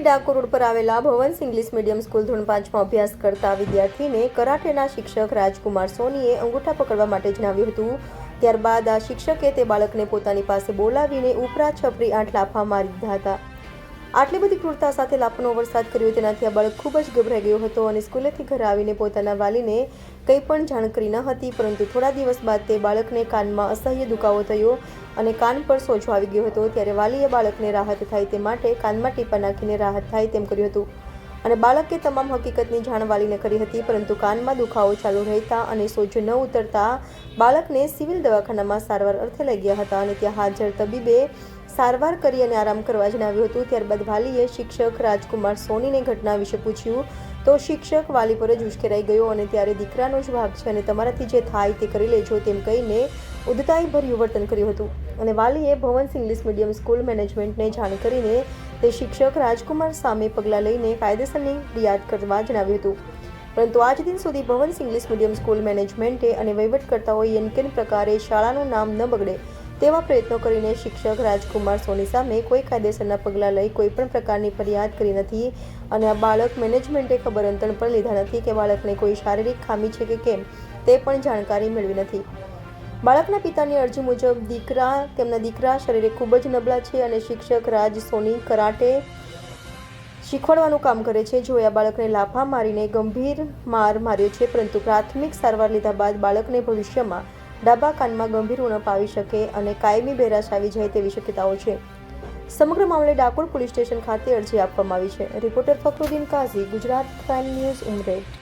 Dakor road પર આવેલા Bhavan's English medium school ધોરણ પાંચમાં અભ્યાસ કરતા વિદ્યાર્થીને કરાટેના શિક્ષક રાજકુમાર સોનીએ અંગૂઠા પકડવા માટે જણાવ્યું હતું. ત્યારબાદ આ શિક્ષકે તે બાળકને પોતાની પાસે બોલાવીને ઉપરા છપરી આઠ લાફા મારી દીધા હતા. આટલી બધી ક્રૂરતા સાથે લાપનો વરસાદ કર્યો તેનાથી આ બાળક ખૂબ જ ગભરાઈ ગયો હતો અને સ્કૂલેથી ઘરે આવીને પોતાના વાલીને કંઈ પણ જાણ કરી ન હતી, પરંતુ થોડા દિવસ બાદ તે બાળકને કાનમાં અસહ્ય દુખાવો થયો અને કાન પર સોજો આવી ગયો હતો. ત્યારે વાલીએ બાળકને રાહત થાય તે માટે કાનમાં ટીપા નાખીને રાહત થાય તેમ કર્યું હતું. અને બાળકે તમામ હકીકતની જાણ વાલીને કરી હતી, પરંતુ કાનમાં દુખાવો ચાલુ રહેતા અને સોજો ન ઉતરતા બાળકને સિવિલ દવાખાનામાં સારવાર અર્થે લઈ ગયા હતા અને ત્યાં હાજર તબીબે સારવાર કરી અને આરામ કરવા જણાવ્યું હતું. ત્યારબાદ વાલીએ શિક્ષક રાજકુમાર સોનીને ઘટના વિશે પૂછ્યું તો શિક્ષક વાલી પર જ ઉશ્કેરાઈ ગયો અને ત્યારે દીકરાનો જ ભાગ છે અને તમારાથી જે થાય તે કરી લેજો તેમ કહીને ઉદતાઈભર્યું વર્તન કર્યું હતું. અને વાલીએ ભવન્સ ઇંગ્લિશ મીડિયમ સ્કૂલ મેનેજમેન્ટને જાણ કરીને તે શિક્ષક રાજકુમાર સામે પગલાં લઈને કાયદેસરની ફરિયાદ કરવા જણાવ્યું હતું. પરંતુ આજ દિન સુધી ભવન્સ ઇંગ્લિશ મીડિયમ સ્કૂલ મેનેજમેન્ટે અને વહીવટકર્તાઓએ યનકેન પ્રકારે શાળાનું નામ ન બગડે તેવા પ્રયત્નો કરીને શિક્ષક રાજકુમાર સોની સામે કોઈ કાયદેસરના પગલાં લઈ કોઈ પણ પ્રકારની ફરિયાદ કરી નથી અને આ બાળક મેનેજમેન્ટે ખબર અંતર પણ લીધા નથી કે બાળકને કોઈ શારીરિક ખામી છે કે કેમ, તે પણ જાણકારી મેળવી નથી. બાળકના પિતાની અરજી મુજબ દીકરા, તેમના દીકરા શરીરે ખૂબ જ નબળા છે અને શિક્ષક રાજ સોની કરાટે શીખવાડવાનું કામ કરે છે. જો આ બાળકને લાફા મારીને ગંભીર માર માર્યો છે, પરંતુ પ્રાથમિક સારવાર લીધા બાદ બાળકને ભવિષ્યમાં ડાબા કાનમાં ગંભીર ઉણપ આવી શકે અને કાયમી બેરાશ આવી જાય તેવી શક્યતાઓ છે. સમગ્ર મામલે ડાકોર પોલીસ સ્ટેશન ખાતે અરજી આપવામાં આવી છે. Reporter Fakhruddin Kazi, Gujarat crime news Umreth